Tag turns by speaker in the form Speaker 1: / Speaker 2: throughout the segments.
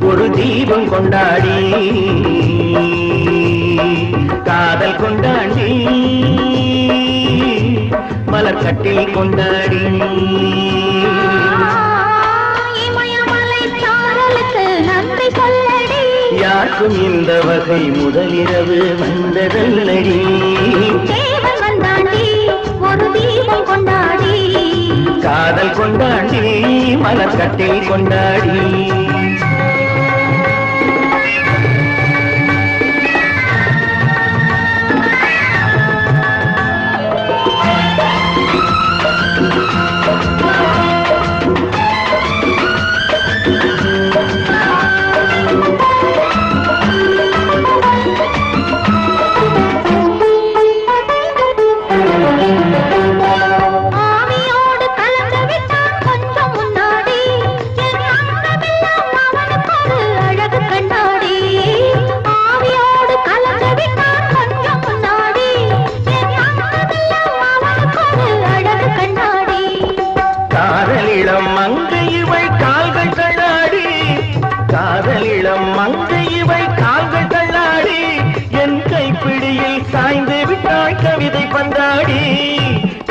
Speaker 1: ஒரு தீபம் கொண்டாடி. காதல் கொண்டாடி.
Speaker 2: மலர்கட்டில் கொண்டாடி. யாருக்கும் இந்த வகை முதலிரவு வந்ததல்லடி.
Speaker 1: தேவன் வந்தாண்டி ஒரு தீபம் கொண்டாடி.
Speaker 2: காதல் கொண்டாடி மலர்கட்டில் கொண்டாடி.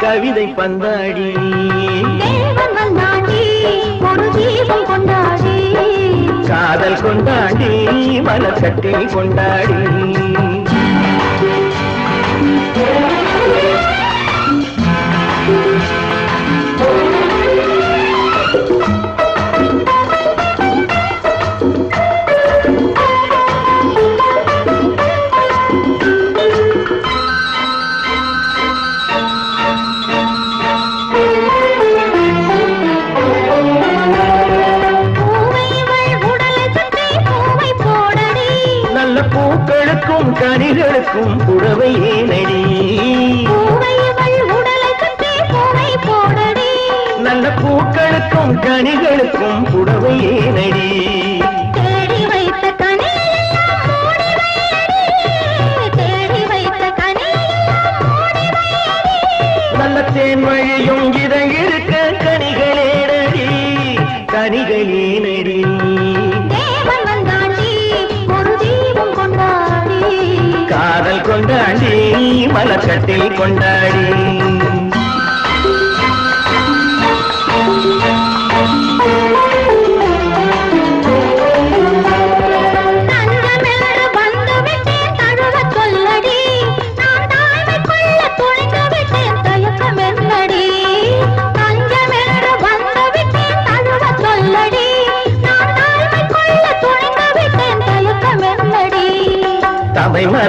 Speaker 2: கவிதை பந்தாடி.
Speaker 1: கொண்டாடி.
Speaker 2: காதல் கொண்டாடி மலர்கட்டில் கொண்டாடி. கனிகளுக்கும் புடவை ஏனடி நல்ல பூக்களுக்கும் கனிகளுக்கும் புடவை ஏனடி. நல்ல தேன் வழியும் இதை இருக்க கனிகளேனடி கனிகளேனடி மலர்கட்டில் கொண்டாடி.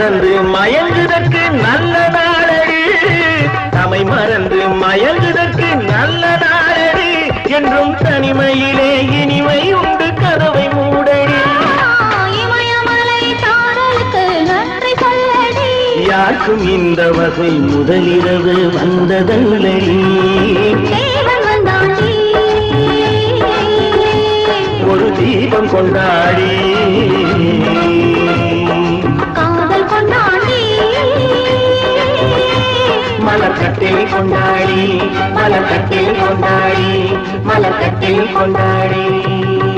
Speaker 2: மறந்து மயங்குதற்கு நல்ல நாளடி. தமை மறந்து மயங்குதற்கு நல்ல நாளடி. என்றும் தனிமையிலே இனிமை உண்டு கதவை மூடடி. யாருக்கும் இந்த வகை முதலிரவு வந்ததல்லடி. ஒரு தீபம் கொண்டாடி.
Speaker 1: மலக்கட்டில் கொண்டாடி
Speaker 2: மலக்கட்டில் கொண்டாடி மலக்கட்டில் கொண்டாடி.